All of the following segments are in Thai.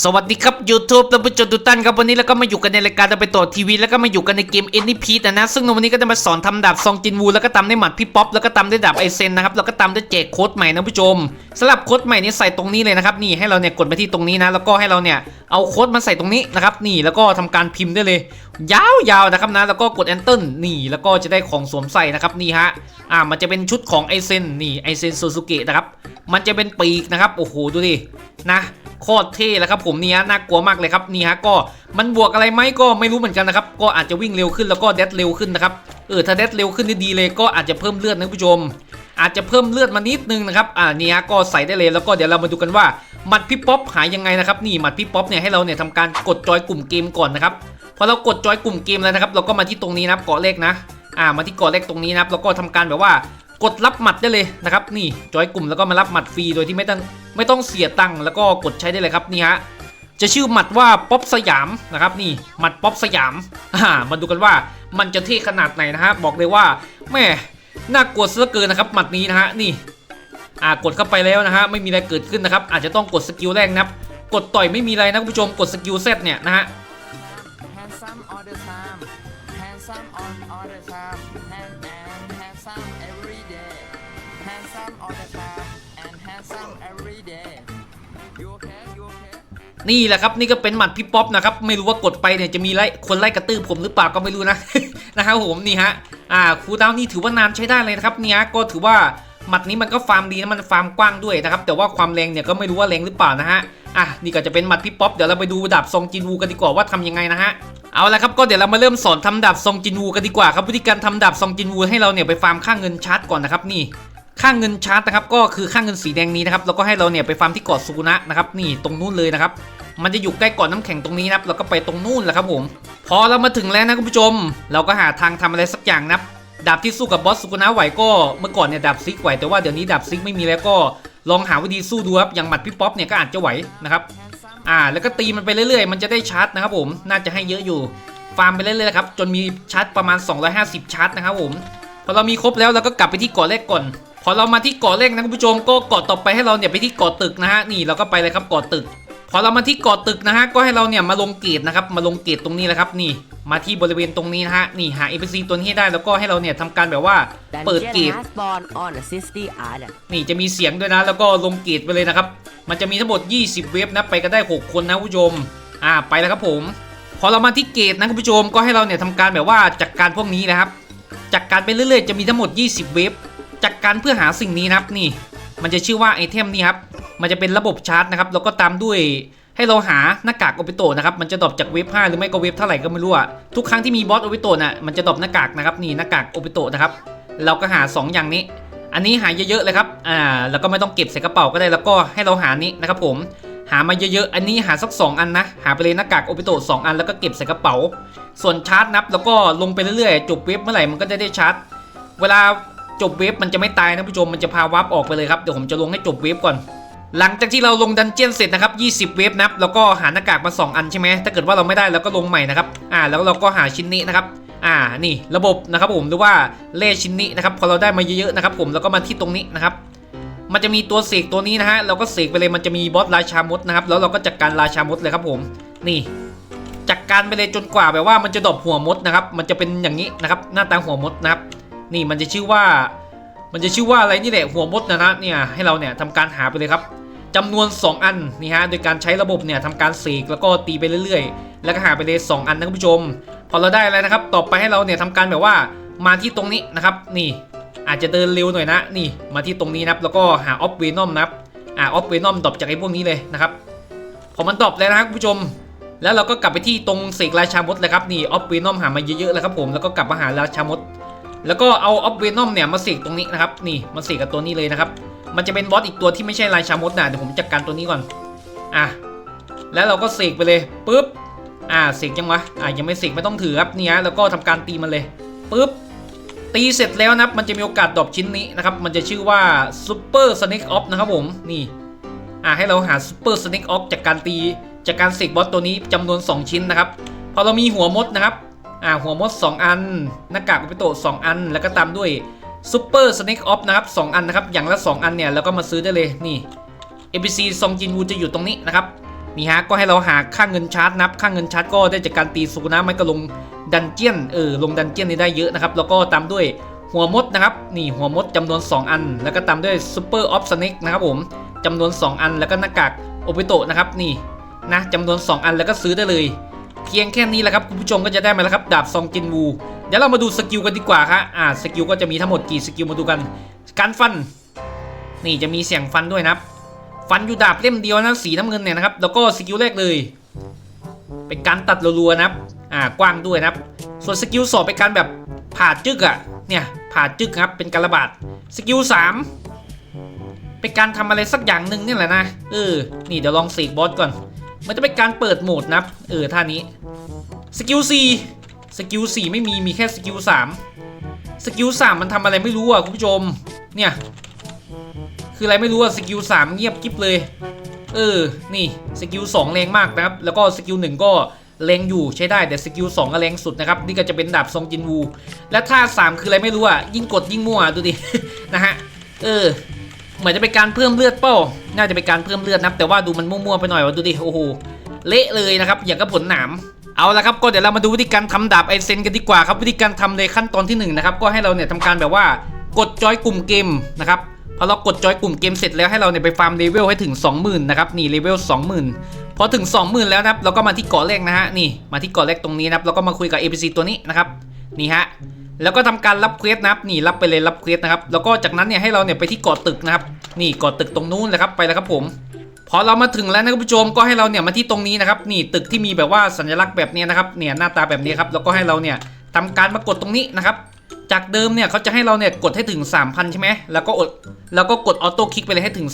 สวัสดีครับ YouTube ท่านผู้ชมทุกท่านครับวันนี้เราก็มาอยู่กันในรายการตะไปต่อทีวีแล้วก็มาอยู่กันในเกม a n y p e นะนะ ซึ่งวันนี้ก็จะมาสอนทำดาบซองจินวูแล้วก็ตาได้หมัดพี่ป๊อปแล้วก็ตาได้ดาบไอเซนนะครับแล้วก็ตาได้แจกโค้ดใหม่นะผู้ชมสำหรับโค้ดใหม่นี้ใส่ตรงนี้เลยนะครับนี่ให้เราเนี่ยกดไปที่ตรงนี้นะแล้วก็ให้เราเนี่ย เอาโค้ดมาใส่ตรงนี้นะครับนี่แล้วก็ทำการพิมพ์ได้เลย ยาวๆนะครับนะแล้วก็กด enter นี่แล้วก็จะได้ของสวมใส่นะครับนี่ฮะอ่ามันจะเป็นชุดของไอเซนนี่ไอเซนโซซูเกะนะครับมันจะเป็นปีกนะครับโอ้โหดูดินะโคตรเท่แล้วครับผมนี่ฮะน่ากลัวมากเลยครับนี่ฮะก็มันบวกอะไรไหมก็ไม่รู้เหมือนกันนะครับก็อาจจะวิ่งเร็วขึ้นแล้วก็เดดเร็วขึ้นนะครับเออถ้าเดดเร็วขึ้นนี่ดีเลยก็อาจจะเพิ่มเลือดนะผู้ชม อาจจะเพิ่มเลือดมานิดนึงนะครับอ่าเนี่ฮะก็ใส่ได้เลยแล้วก็เดี๋ยวเรามาดูกันว่าหมัดพี่ป๊อปหายยังไงนะครับนี่หมัดพี่ป๊อปเนี่ยให้เราเนี่ยทำการกดจอยกลุ่มเกมก่อนนะครับพอเรากดจอยกลุ่มเกมแล้วนะครับเราก็มาที่ตรงนี้นะครับเกาะเลขนะอ่ามาที่เกาะเลขตรงนี้นะครับแล้วก็ทำการแบบว่ากดรับหมัดได้เลยนะครับนี่จอยกลุ่มแล้วก็มารับหมัดฟรีโดยที่ไม่ต้องไม่ต้องเสียตังค์แล้วก็กดใช้ได้เลยครับนี่ฮะจะชื่อหมัดว่าป๊อปสยามนะครับนี่หมัดป๊อปสยามอ่ามาดูกันว่ามันจะเท่ขนาดไหนนะฮะบอกเลยว่าแม่ น่ากลัวซะเหลือเกินนะครับหมัดนี้นะฮะนี่อ่ากดเข้าไปแล้วนะฮะไม่มีอะไรเกิดขึ้นนะครับอาจจะต้องกดสกิลแรกนะครับกดต่อยไม่มีอะไรนะคุณผู้ชมกดสกิลเซตเนี่ยนะฮะ นี่แหละครับนี่ก็เป็นหมัดพี่ป๊อปนะครับไม่รู้ว่ากดไปเนี่ยจะมีไล่คนไล่กระตือผมหรือเปล่าก็ไม่รู้นะนะครับผมนี่ฮะอ่าครูดาวนี่ถือว่านานใช้ได้เลยนะครับเนี่ยก็ถือว่าหมัดนี้มันก็ฟาร์มดีนะมันฟาร์มกว้างด้วยนะครับแต่ว่าความแรงเนี่ยก็ไม่รู้ว่าแรงหรือเปล่านะฮะอะนี่ก็จะเป็นหมัดพี่ป๊อปเดี๋ยวเราไปดูดาบซองจินวูกันดีกว่าว่าทำยังไงนะฮะเอาละครับก็เดี๋ยวเรามาเริ่มสอนทำดาบซองจินวูกันดีกว่าครับวิธีการทำดาบซองจินวูให้เราเนี่ยไปฟาร์มค่าเงินชาร์จก่อนนะครับนี่ ค่าเงินชาร์จนะครับก็คือค่าเงินสีแดงนี้นะครับแล้วก็ให้เราเนี่ยไปฟาร์มที่เกาะซูกุนะนะครับนี่ตรงนู้นเลยนะครับมันจะอยู่ใกล้เกาะน้ำแข็งตรงนี้นะครับเราก็ไปตรงนู้นแหละครับผม พอเรามาถึงแล้วนะคุณผู้ชม เราก็หาทางทำอะไรสักอย่างนะดับดาบที่สู้กับบอสซูกุนะไหวก็เมื่อก่อนเนี่ยดาบซิกไหวแต่ว่าเดี๋ยวนี้ดาบซิกไม่มีแล้วก็ลองหาวิธีสู้ดูครับอย่างหมัดพี่ป๊อปเนี่ยก็อาจจะไหวนะครับอ่าแล้วก็ตีมันไปเรื่อยๆ มันจะได้ชาร์จนะครับผมน่าจะให้เยอะอยู่ฟาร์มไปเรื่อยๆครับจนมีชาร์จประมาณ 250 ชาร์จนะครับผม พอเรามีครบแล้วเราก็กลับไปที่เกาะแรกก่อน พอเรามาที่เกาะแรกนะคุณผู้ชมก็เกาะต่อไปให้เราเนี่ยไปที่เกาะตึกนะฮะนี่เราก็ไปเลยครับเกาะตึก พอเรามาที่เกาะตึกนะฮะก็ให้เราเนี่ยมาลงเกตนะครับมาลงเกตตรงนี้แหละครับนี่มาที่บริเวณตรงนี้นะฮะนี่หา NPC ตัวนี้ให้ได้แล้วก็ให้เราเนี่ยทำการแบบว่าเปิดเก Dungeon ต has spawned on a City Island นี่จะมีเสียงด้วยนะ แล้วก็ลงเกตไปเลยนะครับ มันจะมีทั้งหมด 20 เว็บนะไปกันได้ 6 คนนะคุณผู้ชมอ่าไปแล้วครับผม พอเรามาที่เกตนะคุณผู้ชมก็ให้เราเนี่ยทำการแบบว่าจัดการพวกนี้นะครับ จัดการไปเรื่อยๆ จะมีทั้งหมด 20 เว็บจัดการเพื่อหาสิ่งนี้นะครับนี่ มันจะชื่อว่าไอเทมนี่ครับ มันจะเป็นระบบชาร์จนะครับแล้วก็ตามด้วยให้เราหาหน้ากากโอปิโตนะครับ มันจะดรอปจากเว็บ5หรือไม่ก็เว็บเท่าไหร่ก็ไม่รู้อะทุกครั้งที่มีบอสโอปิโตน่ะ มันจะดรอปหน้ากากนะครับนี่หน้ากากโอปิโตนะครับ เราก็หา 2 อย่างนี้ อันนี้หาเยอะๆเลยครับ อ่า แล้วก็ไม่ต้องเก็บใส่กระเป๋าก็ได้ แล้วก็ให้เราหานี้นะครับผม หามาเยอะๆ อันนี้หาสัก 2 อันนะ หาไปเลยหน้ากากโอปิโตสองอันแล้วก็เก็บใส่กระเป๋า ส่วนชาร์จนับแล้วก็ลงไปเรื่อยๆ จบเว็บเมื่อไหร่มันก็จะได้ชาร์จ เวลาจบเว็บมันจะไม่ตายนะผู้ชมมันจะพาวับออกไปเลยครับ เดี๋ยวผมจะลงให้จบเว็บก่อน หลังจากที่เราลงดันเจียนเสร็จนะครับ20 เว็บนับ แล้วก็หาหน้ากากมา 2 อันใช่ไหมถ้าเกิดว่าเราไม่ได้เราก็ลงใหม่นะครับ อ่า แล้วเราก็หาชิ้นนี้นะครับ อ่า นี่ระบบนะครับผมหรือว่าเล่ชิ้นนี้นะครับ พอเราได้มาเยอะๆนะครับผมแล้วก็มาที่ตรงนี้นะครับ มันจะมีตัวเสกตัวนี้นะฮะเราก็เสกไปเลยมันจะมีบอสราชามดนะครับแล้วเราก็จัดการราชามดเลยครับผมนี่จัดการไปเลยจนกว่าแบบว่ามันจะดรอปหัวมดนะครับ มันจะเป็นอย่างนี้นะครับ หน้าตาหัวมดนะครับ นี่มันจะชื่อว่า มันจะชื่อว่าอะไรนี่แหละหัวมดนะนะเนี่ยให้เราเนี่ยทำการหาไปเลยครับจำนวน 2 อันนี่ฮะโดยการใช้ระบบเนี่ยทำการเสกแล้วก็ตีไปเรื่อยๆ แล้วก็หาไปเลย2อันนะคุณผู้ชม พอเราได้แล้วนะครับ ต่อไปให้เราเนี่ยทำการแบบว่ามาที่ตรงนี้นะครับ นี่ อาจจะเดินเร็วหน่อยนะ นี่มาที่ตรงนี้นะครับแล้วก็หาออฟเวนอมนะครับอ่าออฟเวนอมดรอปจากไอ้พวกนี้เลยนะครับพอมันดรอปแล้วนะครับคุณผู้ชม แล้วเราก็กลับไปที่ตรงเสกราชามดเลยครับนี่ออฟเวนอมหามาเยอะๆเลยครับผมแล้วก็กลับมาหาราชามดแล้วก็เอาออฟเวนอมเนี่ยมาเสกตรงนี้นะครับนี่มาเสกกับตัวนี้เลยนะครับมันจะเป็นบอสอีกตัวที่ไม่ใช่ราชามดนะเดี๋ยวผมจัดการตัวนี้ก่อนอะแล้วเราก็เสกไปเลยปุ๊บอ่าเสกยังวะอ่ายังไม่เสกไม่ต้องถือครับนี่ฮะแล้วก็ทำการตีมันเลยปุ๊บ ตีเสร็จแล้วนะครับ มันจะมีโอกาสดรอปชิ้นนี้นะครับ มันจะชื่อว่า Super Snake Off นะครับผม นี่ อ่าให้เราหา Super Snake Off จากการตีจากการเสกบอสตัวนี้จำนวน 2 ชิ้นนะครับ พอเรามีหัวมดนะครับ อ่าหัวมด 2 อัน หน้ากากอุปโตะ2อัน แล้วก็ตามด้วยซูเปอร์สเน็กออฟนะครับ 2 อันนะครับ อย่างละ 2 อันเนี่ยแล้วก็มาซื้อได้เลย นี่ NPC ซองจินวูจะอยู่ตรงนี้นะครับ นี่ฮะ ก็ให้เราหาค่าเงินชาร์จนับ ค่าเงินชาร์จก็ได้จากการตีสุนะไม่ก็ลง ดันเจียนเออลงดันเจียนนี่ได้เยอะนะครับ แล้วก็ตามด้วยหัวมดนะครับนี่หัวมดจำนวน 2 อัน แล้วก็ตามด้วยซูเปอร์ออฟสเน็กนะครับผมจำนวน 2 อันแล้วก็หน้ากากโอเปโตะนะครับนี่นะจำนวน 2 อันแล้วก็ซื้อได้เลย เพียงแค่นี้แหละครับคุณผู้ชมก็จะได้มาแล้วครับดาบซองจินวูเดี๋ยวเรามาดูสกิลกันดีกว่าครับอ่าสกิลก็จะมีทั้งหมดกี่สกิลมาดูกัน การฟัน นี่จะมีเสียงฟันด้วยนะครับฟันอยู่ดาบเล่มเดียวนะสีน้ำเงินเนี่ยนะครับแล้วก็สกิลแรกเลย เป็นการตัดรัวๆนะครับ อ่ากว้างด้วยนะครับ ส่วนสกิลสองเป็นการแบบผ่าจึกอะเนี่ยผ่าจึกครับเป็นการระบาดสกิลสามเป็นการทำอะไรสักอย่างหนึ่งนี่แหละนะเออนี่เดี๋ยวลองสกบอสก่อน มันจะเป็นการเปิดโหมดนะครับเออท่านี้สกิลสี่สกิลสี่ไม่มีมีแค่สกิลสามสกิลสามมันทำอะไรไม่รู้อะคุณผู้ชมเนี่ยคืออะไรไม่รู้อะสกิลสามเงียบกิ๊บเลย เออนี่สกิลสองแรงมากนะครับ แล้วก็สกิลหนึ่งก็ แรงอยู่ใช้ได้แต่สกิลสองก็แรงสุดนะครับนี่ก็จะเป็นดาบทรงจินวู และท่าสามคืออะไรไม่รู้อะยิ่งกดยิ่งมั่วดูดินะฮะเออเหมือนจะเป็นการเพิ่มเลือดเป้าน่าจะเป็นการเพิ่มเลือดนะครับแต่ว่าดูมันมั่วๆไปหน่อยวะดูดิโอ้โหเละเลยนะครับอย่างกับผลหนามเอาละครับก็เดี๋ยวเรามาดูวิธีการทำดาบไอเซนกันดีกว่าครับวิธีการทำในขั้นตอนที่หนึ่งนะครับก็ให้เราเนี่ยทำการแบบว่ากดจอยกลุ่มเกมนะครับ อเรากดจอยกลุ่มเกมเสร็จแล้วให้เราเนี่ยไปฟาร์มเลเวลให้ถึง 20,000นะครับนี่เลเวล20,000 พอถึง 20,000 แล้วนะครับ เราก็มาที่เกาะแรกนะฮะนี่มาที่เกาะแรกตรงนี้นะครับแล้วก็มาคุยกับ APC ตัวนี้นะครับนี่ฮะแล้วก็ทำการรับเควสนะครับนี่รับไปเลยรับเควสนะครับแล้วก็จากนั้นเนี่ยให้เราเนี่ยไปที่เกาะตึกนะครับนี่เกาะตึกตรงนู้นเลยครับไปแล้วครับผมพอเรามาถึงแล้วนะคุณผู้ชมก็ให้เราเนี่ยมาที่ตรงนี้นะครับนี่ตึกที่มีแบบว่าสัญลักษณ์แบบนี้นะครับเนี่ยหน้าตาแบบนี้ครับแล้วก็ให้เราเนี่ยทำการมากดตรงนี้นะครับ จากเดิมเนี่ยเขาจะให้เราเนี่ยกดให้ถึง 3,000 ใช่ไหมแล้วก็อดแล้วก็กดออโต้คลิกไปเลยให้ถึง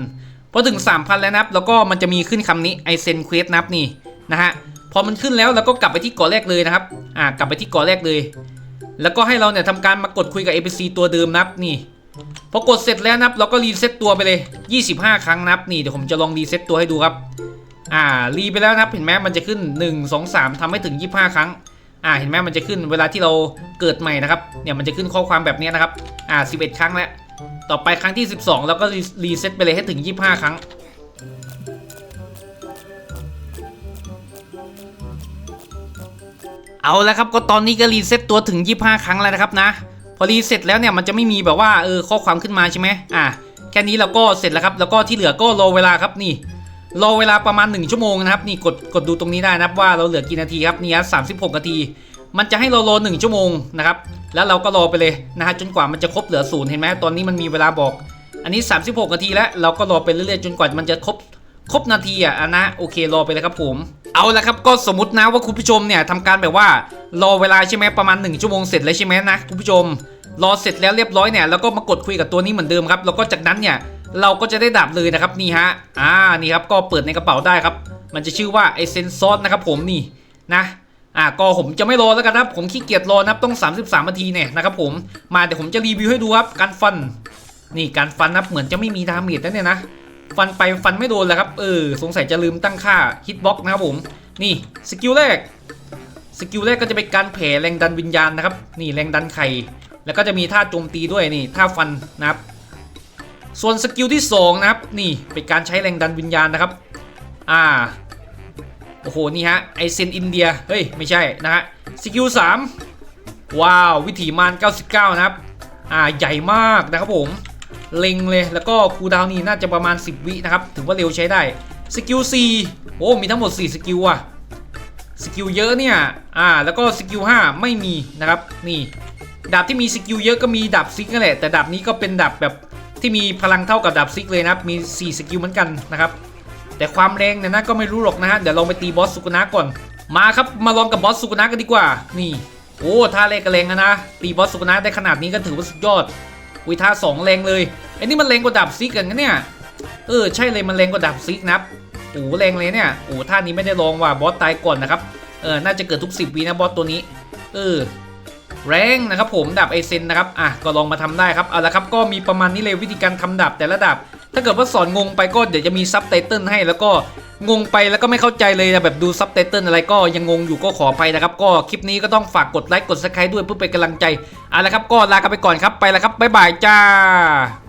3,000พอถึง 3,000 แล้วนะครับ แล้วก็มันจะมีขึ้นคำนี้ไอเซนเควสนับนี่นะฮะพอมันขึ้นแล้วเราก็กลับไปที่กาะแรกเลยนะครับอ่ากลับไปที่กาะแรกเลย แล้วก็ให้เราเนี่ยทำการมากดคุยกับ APC ตัวเดิมนับนี่พอกดเสร็จแล้วนับเราก็รีเซ็ตตัวไปเลย 25 ครั้งนับนี่เดี๋ยวผมจะลองรีเซ็ตตัวให้ดูครับอ่ารีไปแล้วนับเห็นไหมมันจะขึ้น 1 2 3ทำให้ถึง 25 ครั้ง อ่าเห็นไหมมันจะขึ้นเวลาที่เราเกิดใหม่นะครับเนี่ยมันจะขึ้นข้อความแบบนี้นะครับอ่า11 ครั้งแล้วต่อไปครั้งที่ 12 แล้วก็รีรีเซ็ตไปเลยให้ถึง 25 ครั้งเอาแล้วครับก็ตอนนี้ก็รีเซ็ตตัวถึง 25 ครั้งแล้วนะครับนะ พอรีเซ็ตแล้วเนี่ยมันจะไม่มีแบบว่าเออข้อความขึ้นมาใช่ไหมอ่าแค่นี้เราก็เสร็จแล้วครับ แล้วก็ที่เหลือก็รอเวลาครับนี่ รอเวลาประมาณ 1 ชั่วโมงนะครับนี่กดกดดูตรงนี้ได้นะครับว่าเราเหลือกี่นาทีครับนี่ครับสามสิบหกนาที มันจะให้เรารอ1ชั่วโมงนะครับแล้วเราก็รอไปเลยนะฮะจนกว่ามันจะครบเหลือศูนย์เห็นไหมตอนนี้มันมีเวลาบอก อันนี้ 36 นาทีแล้วเราก็รอไปเรื่อยๆจนกว่ามันจะครบครบนาทีอะอะนะโอเครอไปเลยครับผม เอาละครับก็สมมตินะว่าคุณผู้ชมเนี่ยทำการแบบว่ารอเวลาใช่ไหมประมาณ 1 ชั่วโมงเสร็จแล้วใช่ไหมนะคุณผู้ชม รอเสร็จแล้วเรียบร้อยเนี่ยแล้วก็มากดคุยกับตัวนี้เหมือนเดิมครับแล้วก็จากนั้นเนี่ย เราก็จะได้ดาบเลยนะครับนี่ฮะอ่านี่ครับก็เปิดในกระเป๋าได้ครับ มันจะชื่อว่าไอเซนซอสนะครับผมนี่นะอะก็ผมจะไม่รอแล้วกันครับ ผมขี้เกียจรอนะครับต้อง 33นาทีเนี่ยนะครับผมมาเดี๋ยวผมจะรีวิวให้ดูครับการฟัน นี่การฟันนะเหมือนจะไม่มีดาเมจนะเนี่ยนะฟันไปฟันไม่โดนเลยครับเออสงสัยจะลืมตั้งค่าฮิตบ็อกนะครับผมนี่สกิลแรกสกิลแรกก็จะเป็นการแผ่แรงดันวิญญาณนะครับ นี่แรงดันไข่แล้วก็จะมีท่าโจมตีด้วยนี่ท่าฟันนะครับ ส่วนสกิลที่สองนะครับ นี่เป็นการใช้แรงดันวิญญาณนะครับ อ่า โอ้โห นี่ฮะ ไอเซนอินเดีย เฮ้ย ไม่ใช่นะฮะ สกิลสามว้าว วิถีมาน 99 นะครับ อ่า ใหญ่มากนะครับผม เล็งเลย แล้วก็คูดาวน์นี่น่าจะประมาณ 10 วินะครับ ถือว่าเร็วใช้ได้ สกิล 4 โอ้ มีทั้งหมด 4 สกิลอะสกิลเยอะเนี่ย อ่า แล้วก็สกิล 5 ไม่มีนะครับ นี่ ดาบที่มีสกิลเยอะก็มีดาบซิกนั่นแหละ แต่ดาบนี้ก็เป็นดาบแบบ ที่มีพลังเท่ากับดาบซิกเลยนะครับ มี 4 สกิลเหมือนกันนะครับ แต่ความแรงเนี่ยนะก็ไม่รู้หรอกนะฮะ เดี๋ยวลองไปตีบอสสุกุนะก่อน มาครับ มาลองกับบอสสุกุนะกันดีกว่า นี่ โอ้ ท่าแรกก็แรงนะ ตีบอสสุกุนะได้ขนาดนี้ก็ถือว่าสุดยอด อุ้ยท่าสองแรงเลยไอ้นี่มันแรงกว่าดาบซิกกันเนี่ย เออ ใช่เลยมันแรงกว่าดาบซิกนะครับโอ้แรงเลยเนี่ย โอ้ท่านี้ไม่ได้ลองว่ะ บอสตายก่อนนะครับ เออ น่าจะเกิดทุก 10วินะบอสตัวนี้ เออ แรงนะครับผมดาบไอเซนนะครับอะก็ลองมาทำได้ครับเอาละครับก็มีประมาณนี้เลยวิธีการทำดาบแต่ละดาบถ้าเกิดว่าสอนงงไปก็เดี๋ยวจะมีซับไตเติลให้แล้วก็งงไปแล้วก็ไม่เข้าใจเลยนะแบบดูซับไตเติลอะไรก็ยังงงอยู่ก็ขอไปนะครับ ก็คลิปนี้ก็ต้องฝากกดไลค์กดซับสไครต์ด้วยเพื่อเป็นกำลังใจเอาละครับก็ลากันไปก่อนครับไปแล้วครับบ๊ายบายจ้า